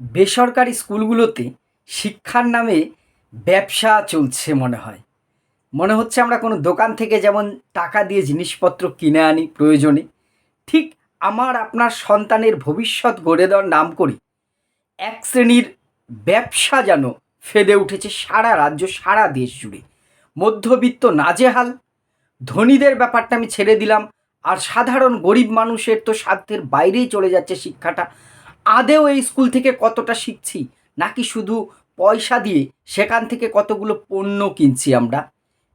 বেসরকারি স্কুলগুলোতে শিক্ষার নামে ব্যবসা চলছে মনে হয়। মনে হচ্ছে আমরা কোনো দোকান থেকে যেমন টাকা দিয়ে জিনিসপত্র কিনে আনি প্রয়োজনে, ঠিক আমার আপনার সন্তানের ভবিষ্যৎ গড়ে দেওয়ার নাম করে, এক শ্রেণির ব্যবসা যেন ফেদে উঠেছে সারা রাজ্য, সারা দেশ জুড়ে। মধ্যবিত্ত নাজেহাল, ধনীদের ব্যাপারটা আমি ছেড়ে দিলাম, আর সাধারণ গরিব মানুষের তো সাধ্যের বাইরেই চলে যাচ্ছে শিক্ষাটা। আদেও এই স্কুল থেকে কতটা শিখছি? নাকি শুধু পয়সা দিয়ে সেখান থেকে কতগুলো পণ্য কিনছি আমরা?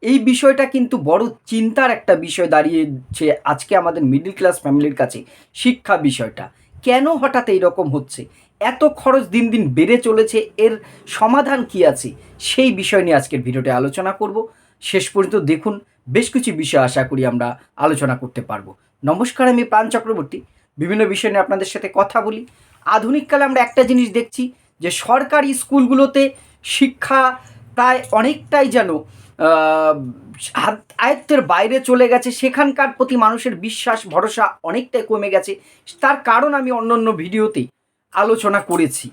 এই বিষয়টা কিন্তু বড় চিন্তার একটা বিষয় দাঁড়িয়েছে আজকে আমাদের মিডল ক্লাস ফ্যামিলির কাছে, শিক্ষা বিষয়টা। কেন হঠাৎ এই রকম হচ্ছে? এত খরচ দিন দিন বেড়ে চলেছে, এর সমাধান কি আছে? সেই বিষয় নিয়ে আজকের ভিডিওতে আলোচনা করব। শেষ পর্যন্ত দেখুন, বেশ কিছু বিষয় আশা করি আমরা আলোচনা করতে পারব। নমস্কার, আমি প্রাণ চক্রবর্তী। বিভিন্ন বিষয় নিয়ে আপনাদের সাথে কথা বলি। আধুনিককালে আমরা একটা জিনিস দেখছি যে সরকারি স্কুলগুলোতে শিক্ষা প্রায় অনেকটাই যেন আয়ত্তের বাইরে চলে গেছে, সেখানকার প্রতি মানুষের বিশ্বাস, ভরসা অনেকটাই কমে গেছে। তার কারণ আমি অন্য অন্য ভিডিওতে আলোচনা করেছি।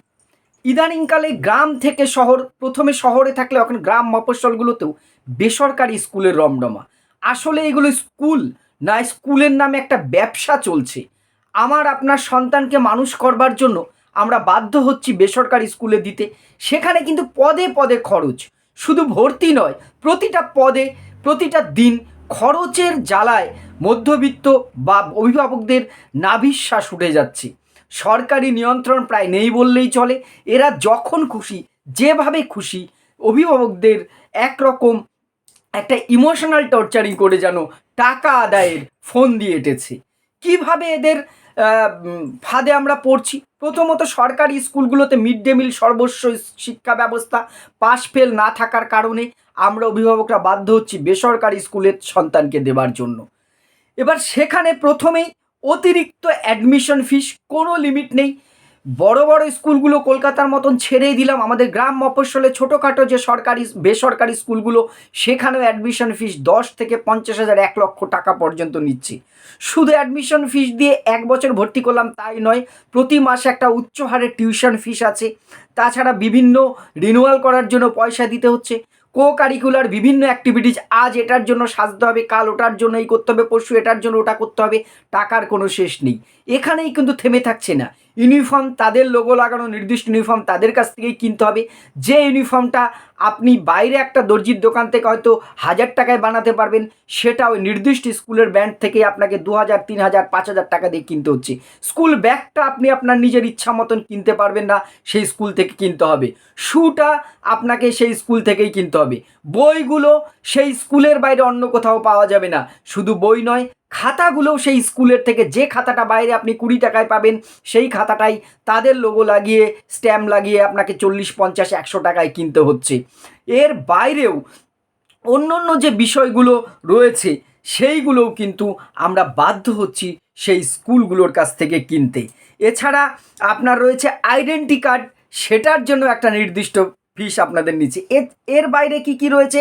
ইদানিংকালে গ্রাম থেকে শহর, প্রথমে শহরে থাকলে এখন গ্রাম মফস্বলগুলোতেও বেসরকারি স্কুলের রমডমা আসলে এগুলো স্কুল না, স্কুলের নামে একটা ব্যবসা চলছে। আমার আপনার সন্তানকে মানুষ করবার জন্য আমরা বাধ্য হচ্ছি বেসরকারি স্কুলে দিতে। সেখানে কিন্তু পদে পদে খরচ। শুধু ভর্তি নয়, প্রতিটা পদে, প্রতিটা দিন খরচের জ্বালায় মধ্যবিত্ত বা অভিভাবকদের নাভিশ্বাস উঠে যাচ্ছে। সরকারি নিয়ন্ত্রণ প্রায় নেই বললেই চলে। এরা যখন খুশি, যেভাবে খুশি, অভিভাবকদের একরকম একটা ইমোশনাল টর্চারিং করে যেন টাকা আদায়ের ফোন দিয়ে এটেছে। কীভাবে এদের ফাঁদে আমরা পড়ছি। প্রথমত সরকারি স্কুলগুলোতে মিড ডে মিল সর্বস্ব শিক্ষা ব্যবস্থা পাশ ফেল না থাকার কারণে আমরা অভিভাবকরা বাধ্য হচ্ছি বেসরকারি স্কুলের সন্তানকে দেবার জন্য। এবার সেখানে প্রথমেই অতিরিক্ত অ্যাডমিশন ফিস কোনো লিমিট নেই। বড় বড় স্কুলগুলো কলকাতার মতন ছেড়েই দিলাম। আমাদের গ্রাম মফস্বলে ছোটোখাটো যে সরকারি, বেসরকারি স্কুলগুলো, সেখানেও অ্যাডমিশন ফিস দশ থেকে পঞ্চাশ হাজার এক লক্ষ টাকা পর্যন্ত নিচ্ছে। শুধু অ্যাডমিশন ফিস দিয়ে এক বছর ভর্তি করলাম তাই নয়, প্রতি মাসে একটা উচ্চ হারে টিউশন ফিস আছে। তাছাড়া বিভিন্ন রিনুয়াল করার জন্য পয়সা দিতে হচ্ছে। কো কারিকুলার বিভিন্ন অ্যাক্টিভিটিস আজ এটার জন্য সাজতে হবে, কাল ওটার জন্য এই করতে হবে, পরশু এটার জন্য ওটা করতে হবে, টাকার কোনো শেষ নেই। এখানেই কিন্তু থেমে থাকছে না। ইউনিফর্ম তাদের লোগো লাগানো নির্দিষ্ট ইউনিফর্ম তাদের কাছ থেকেই কিনতে হবে। যে ইউনিফর্মটা আপনি বাইরে একটা দর্জির দোকান থেকে হয়তো হাজার টাকায় বানাতে পারবেন, সেটা ওই নির্দিষ্ট স্কুলের ব্যান্ড থেকে আপনাকে দু হাজার, তিন হাজার, পাঁচ হাজার টাকা দিয়ে কিনতে হচ্ছে। স্কুল ব্যাগটা আপনি আপনার নিজের ইচ্ছা মতন কিনতে পারবেন না, সেই স্কুল থেকে কিনতে হবে। শুটা আপনাকে সেই স্কুল থেকেই কিনতে হবে। বইগুলো সেই স্কুলের বাইরে অন্য কোথাও পাওয়া যাবে না। শুধু বই নয়, খাতাগুলোও সেই স্কুলের থেকে যে খাতাটা বাইরে আপনি কুড়ি টাকায় পাবেন, সেই খাতাটাই তাদের লোগো লাগিয়ে স্ট্যাম্প লাগিয়ে আপনাকে চল্লিশ, পঞ্চাশ, একশো টাকায় কিনতে হচ্ছে। এর বাইরেও অন্য অন্য যে বিষয়গুলো রয়েছে, সেইগুলোও কিন্তু আমরা বাধ্য হচ্ছি সেই স্কুলগুলোর কাছ থেকে কিনতে। এছাড়া আপনার রয়েছে আইডেন্টি কার্ড, সেটার জন্য একটা নির্দিষ্ট ফিস আপনাদের নিচ্ছে। এর বাইরে কি কি রয়েছে?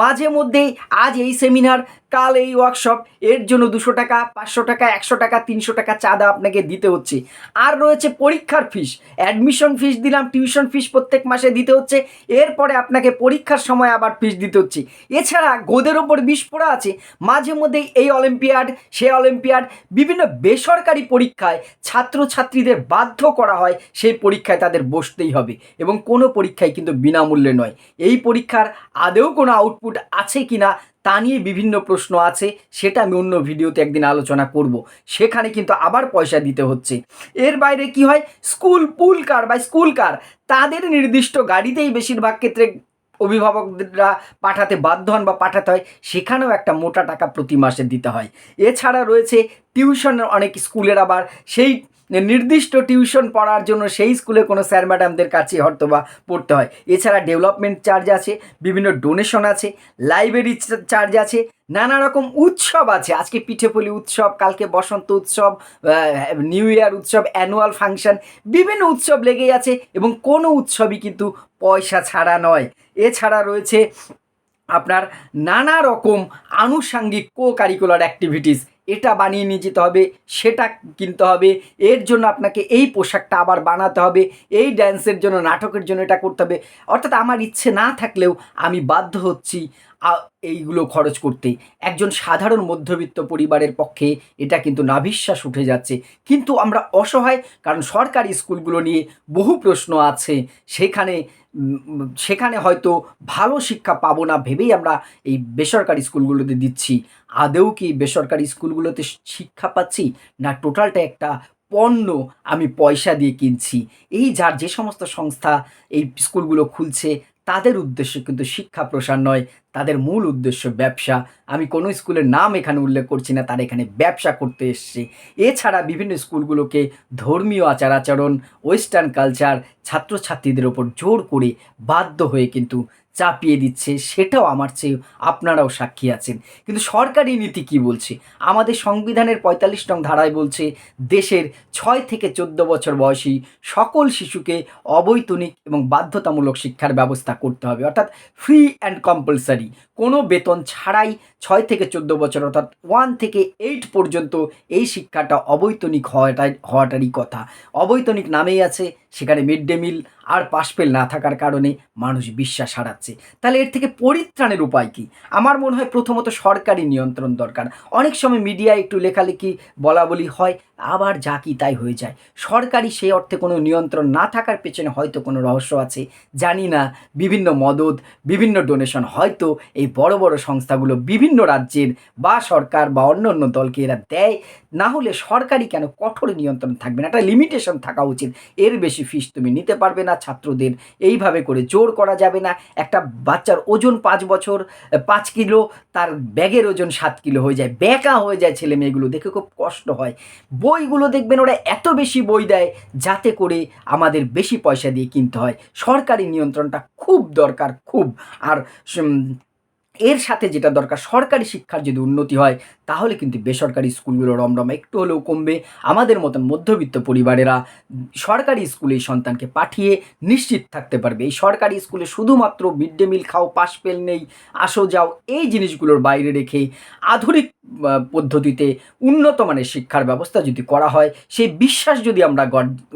মাঝে মধ্যেই আজ এই সেমিনার কাল এই ওয়ার্কশপ এর জন্য দুশো টাকা, পাঁচশো টাকা, একশো টাকা, তিনশো টাকা চাঁদা আপনাকে দিতে হচ্ছে। আর রয়েছে পরীক্ষার ফিস অ্যাডমিশন ফিস দিলাম টিউশন ফিস প্রত্যেক মাসে দিতে হচ্ছে, এরপরে আপনাকে পরীক্ষার সময় আবার ফিস দিতে হচ্ছে। এছাড়া গোদের ওপর বিষ পড়া আছে, মাঝে মধ্যেই এই অলিম্পিয়াড, সে অলিম্পিয়াড, বিভিন্ন বেসরকারি পরীক্ষায় ছাত্রছাত্রীদের বাধ্য করা হয়, সেই পরীক্ষায় তাদের বসতেই হবে। এবং কোনো পরীক্ষায় কিন্তু বিনামূল্যে নয়। এই পরীক্ষার আদেও কোনো আউটপুট আছে কি না তা নিয়ে বিভিন্ন প্রশ্ন আছে, সেটা আমি অন্য ভিডিওতে একদিন আলোচনা করব। সেখানে কিন্তু আবার পয়সা দিতে হচ্ছে। এর বাইরে কি হয়? স্কুল পুল কার বা স্কুল কার? তাদের নির্দিষ্ট গাড়িতেই বেশিরভাগ ক্ষেত্রে অভিভাবকরা পাঠাতে বাধ্য হন বা পাঠাতে হয়। সেখানেও একটা মোটা টাকা প্রতি মাসে দিতে হয়। এছাড়া রয়েছে টিউশনের অনেক স্কুলের আবার সেই নির্দিষ্ট টিউশন পড়ার জন্য সেই স্কুলে কোনো স্যার ম্যাডামদের কাছে হয়তো বা পড়তে হয়। এছাড়া ডেভেলপমেন্ট চার্জ আছে, বিভিন্ন ডোনেশন আছে, লাইব্রেরি চার্জ আছে, নানা রকম উৎসব আছে। আজকে পিঠেপুলি উৎসব, কালকে বসন্ত উৎসব নিউ ইয়ার উৎসব, অ্যানুয়াল ফাংশন, বিভিন্ন উৎসব লেগেই আছে এবং কোনো উৎসবই কিন্তু পয়সা ছাড়া নয়। এছাড়া রয়েছে আপনার নানা রকম আনুষাঙ্গিক কো কারিকুলার অ্যাক্টিভিটিস এটা বানিয়ে নিয়ে যেতে হবে, সেটা কিনতে হবে, এর জন্য আপনাকে এই পোশাকটা আবার বানাতে হবে, এই ড্যান্সের জন্য, নাটকের জন্য এটা করতে হবে। অর্থাৎ আমার ইচ্ছে না থাকলেও আমি বাধ্য হচ্ছি এইগুলো খরচ করতে। একজন সাধারণ মধ্যবিত্ত পরিবারের পক্ষে এটা কিন্তু নাভিশ্বাস উঠে যাচ্ছে। কিন্তু আমরা অসহায়, কারণ সরকারি স্কুলগুলো নিয়ে বহু প্রশ্ন আছে। সেখানে সেখানে হয়তো ভালো শিক্ষা পাবো না ভেবেই আমরা এই বেসরকারি স্কুলগুলোতে দিচ্ছি। আদেও কি বেসরকারি স্কুলগুলোতে শিক্ষা পাচ্ছি? না টোটালটা একটা পণ্য আমি পয়সা দিয়ে কিনছি। এই যার যে সমস্ত সংস্থা এই স্কুলগুলো খুলছে তাদের উদ্দেশ্য কিন্তু শিক্ষা প্রসার নয়, তাদের মূল উদ্দেশ্য ব্যবসা। আমি কোনো স্কুলের নাম এখানে উল্লেখ করছি না, তারা এখানে ব্যবসা করতে এসছে। এছাড়া বিভিন্ন স্কুলগুলোকে ধর্মীয় আচার আচরণ ওয়েস্টার্ন কালচার ছাত্রছাত্রীদের ওপর জোর করে বাধ্য হয়ে কিন্তু চাপিয়ে দিচ্ছে, সেটাও আমার চেয়ে আপনারাও সাক্ষী আছেন। কিন্তু সরকারি নীতি কি বলছে? আমাদের সংবিধানের পঁয়তাল্লিশ নং ধারায় বলছে, দেশের ছয় থেকে চোদ্দ বছর বয়সী সকল শিশুকে অবৈতনিক এবং বাধ্যতামূলক শিক্ষার ব্যবস্থা করতে হবে। অর্থাৎ ফ্রি অ্যান্ড কম্পালসারি কোনো বেতন ছাড়াই ছয় থেকে চোদ্দ বছর, অর্থাৎ ওয়ান থেকে এইট পর্যন্ত এই শিক্ষাটা অবৈতনিক হওয়াটাই, হওয়াটারই কথা। অবৈতনিক নামেই আছে, সেখানে মিড ডে মিল আর পাশপেল না থাকার কারণে মানুষ বিশ্বাস হারাচ্ছে। তাহলে এর থেকে পরিত্রাণের উপায় কি? আমার মনে হয় প্রথমত সরকারি নিয়ন্ত্রণ দরকার। অনেক সময় মিডিয়া একটু লেখালেখি বলা বলি হয় আবার যা কি তাই হয়ে যায়। সরকারি সেই অর্থে কোনো নিয়ন্ত্রণ না থাকার পেছনে হয়তো কোনো রহস্য আছে। জানি না, বিভিন্ন মদত, বিভিন্ন ডোনেশন হয়তো এই বড় বড় সংস্থাগুলো বিভিন্ন রাজ্যের বা সরকার বা অন্য অন্য দলকে এরা দেয়। না হলে সরকারি কেন কঠোর নিয়ন্ত্রণ থাকবে না? একটা লিমিটেশন থাকা উচিত। এর বেশি ফিস তুমি নিতে পারবে না ছাত্রদের। এইভাবে করে জোর করা যাবে না। একটা বাচ্চার ওজন পাঁচ বছর, পাঁচ কিলো, তার ব্যাগের ওজন সাত কিলো হয়ে যায়। ব্যাকা হয়ে যায় ছেলে মেয়েগুলো দেখে খুব কষ্ট হয়। বইগুলো দেখবেন, ওরা এত বেশি বই দেয় যাতে করে আমাদের বেশি পয়সা দিয়ে কিনতে হয়। সরকারি নিয়ন্ত্রণটা খুব দরকার, খুব। আর এর সাথে যেটা দরকার, সরকারি শিক্ষার যদি উন্নতি হয়, তাহলে কিন্তু বেসরকারি স্কুলগুলো রমরমা একটু হলেও কমবে। আমাদের মতন মধ্যবিত্ত পরিবারেরা সরকারি স্কুলে সন্তানকে পাঠিয়ে নিশ্চিত থাকতে পারবে। এই সরকারি স্কুলে শুধুমাত্র মিড ডে মিল খাও পাশ পেল নেই, আসো যাও, এই জিনিসগুলোর বাইরে রেখে আধুনিক পদ্ধতিতে উন্নত মানের শিক্ষার ব্যবস্থা যদি করা হয়, সেই বিশ্বাস যদি আমরা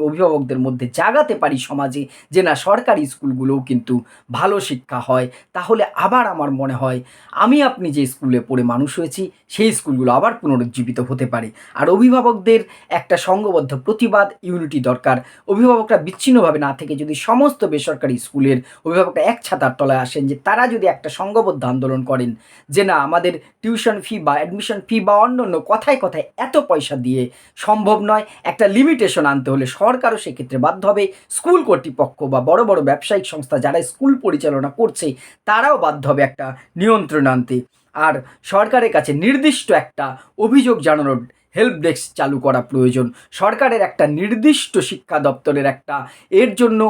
অভিভাবকদের মধ্যে জাগাতে পারি সমাজে যে না, সরকারি স্কুলগুলোও কিন্তু ভালো শিক্ষা হয়, তাহলে আবার আমার মনে হয় আমি আপনি যে স্কুলে পড়ে মানুষ হয়েছি, সেই স্কুলগুলো আবার পুনরুজ্জীবিত হতে পারে। আর অভিভাবকদের একটা সংঘবদ্ধ প্রতিবাদ ইউনিটি দরকার। অভিভাবকরা বিচ্ছিন্নভাবে না থেকে যদি সমস্ত বেসরকারি স্কুলের অভিভাবকরা এক ছাতার তলায় আসেন যে তারা যদি একটা সংঘবদ্ধ আন্দোলন করেন, যে না, আমাদের টিউশন ফি বা অ্যাডমিশন ফি বা অন্য অন্য কথায় কথায় এত পয়সা দিয়ে সম্ভব নয়। একটা লিমিটেশন আনতে হলে সরকারও সেক্ষেত্রে বাধ্য হবে। স্কুল কর্তৃপক্ষ বা বড় বড় ব্যবসায়িক সংস্থা যারা স্কুল পরিচালনা করছে, তারাও বাধ্য হবে একটা নিয়ন্ত্রণ আনতে আর সরকারের কাছে নির্দিষ্ট একটা অভিযোগ জানানোর হেল্প ডেস্ক চালু করা প্রয়োজন। সরকারের একটা নির্দিষ্ট শিক্ষা দপ্তরের একটা, এর জন্য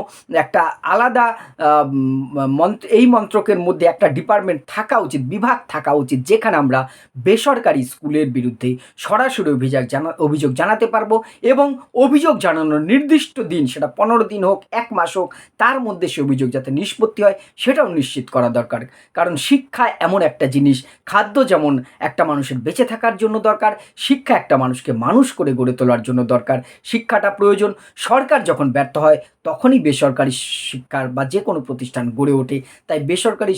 একটা আলাদা মন্ত্র, এই মন্ত্রকের মধ্যে একটা ডিপার্টমেন্ট থাকা উচিত, বিভাগ থাকা উচিত, যেখানে আমরা বেসরকারি স্কুলের বিরুদ্ধে সরাসরি অভিযোগ জানা, অভিযোগ জানাতে পারব এবং অভিযোগ জানানোর নির্দিষ্ট দিন, সেটা পনেরো দিন হোক, এক মাস হোক, তার মধ্যে সে অভিযোগ যাতে নিষ্পত্তি হয়, সেটাও নিশ্চিত করা দরকার। কারণ শিক্ষা এমন একটা জিনিস, খাদ্য যেমন একটা মানুষের বেঁচে থাকার জন্য দরকার, শিক্ষা একটা মানুষকে মানুষ করে গড়ে তোলার জন্য দরকার। শিক্ষাটা প্রয়োজন। সরকার যখন ব্যর্থ হয়, তখনই বেসরকারি শিক্ষার বা যে কোনো প্রতিষ্ঠান গড়ে ওঠে। তাই বেসরকারি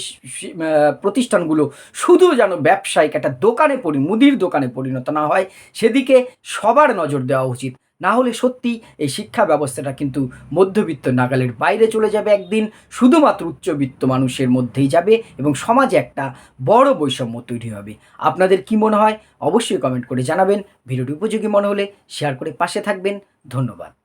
প্রতিষ্ঠানগুলো শুধু যেন ব্যবসায়িক একটা দোকানে পরি, মুদির দোকানে পরিণত না হয়, সেদিকে সবার নজর দেওয়া উচিত। না হলে সত্যি এই শিক্ষা ব্যবস্থাটা কিন্তু মধ্যবিত্ত নাগালের বাইরে চলে যাবে একদিন, শুধুমাত্র উচ্চবিত্ত মানুষের মধ্যেই যাবে এবং সমাজে একটা বড় বৈষম্য তৈরি হবে। আপনাদের কি মনে হয়? অবশ্যই কমেন্ট করে জানাবেন। ভিডিওটি উপযোগী মনে হলে শেয়ার করে পাশে থাকবেন। ধন্যবাদ।